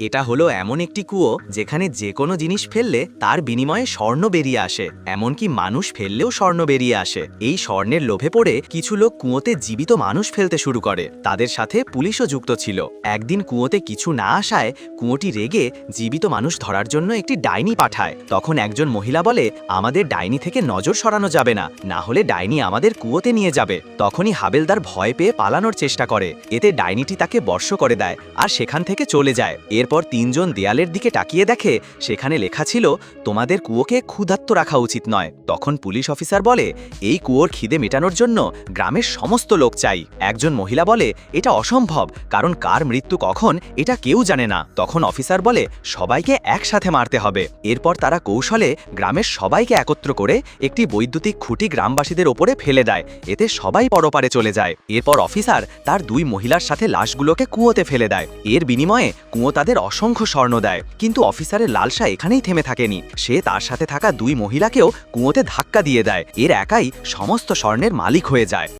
এটা হলো এমন একটি কুয়ো যেখানে যে কোনো জিনিস ফেললে তার বিনিময়ে স্বর্ণ বেরিয়ে আসে, এমনকি মানুষ ফেললেও স্বর্ণ বেরিয়ে আসে। এই স্বর্ণের লোভে পড়ে কিছু লোক কুয়োতে জীবিত মানুষ ফেলতে শুরু করে। তাদের সাথে পুলিশও যুক্ত ছিল। একদিন কুয়োতে কিছু না আসায় কুয়োটি রেগে জীবিত মানুষ ধরার জন্য একটি ডাইনি পাঠায়। তখন একজন মহিলা বলে, আমাদের ডাইনি থেকে নজর সরানো যাবে না না হলে ডাইনি আমাদের কুয়োতে নিয়ে যাবে। তখনই হাবেলদার ভয় পেয়ে পালানোর চেষ্টা করে। এতে ডাইনিটি তাকে বর্ষ করে দেয় আর সেখান থেকে চলে যায়। এরপর তিনজন দেয়ালের দিকে তাকিয়ে দেখে, সেখানে লেখা ছিল, তোমাদের কুয়োকে ক্ষুধাত্ম রাখা উচিত নয়। তখন পুলিশ অফিসার বলে, এই কুয়োর খিদে মেটানোর জন্য গ্রামের সমস্ত লোক চাই। একজন মহিলা বলে, এটা অসম্ভব, কারণ কার মৃত্যু কখন, এটা কেউ জানে না। তখন অফিসার বলে, সবাইকে একসাথে মারতে হবে। এরপর তারা কৌশলে গ্রামের সবাইকে একত্র করে একটি বৈদ্যুতিক খুঁটি গ্রামবাসীদের ওপরে ফেলে দেয়। এতে সবাই পরপারে চলে যায়। এরপর অফিসার তার দুই মহিলার সাথে লাশগুলোকে কুয়োতে ফেলে দেয়। এর বিনিময়ে কুয়ো তাদের অসংখ্য স্বর্ণ দেয়। কিন্তু অফিসারের লালসা এখানেই থেমে থাকেনি। সে তার সাথে থাকা দুই মহিলাকেও কুয়োতে ধাক্কা দিয়ে দেয়। এর একাই সমস্ত স্বর্ণের মালিক হয়ে যায়।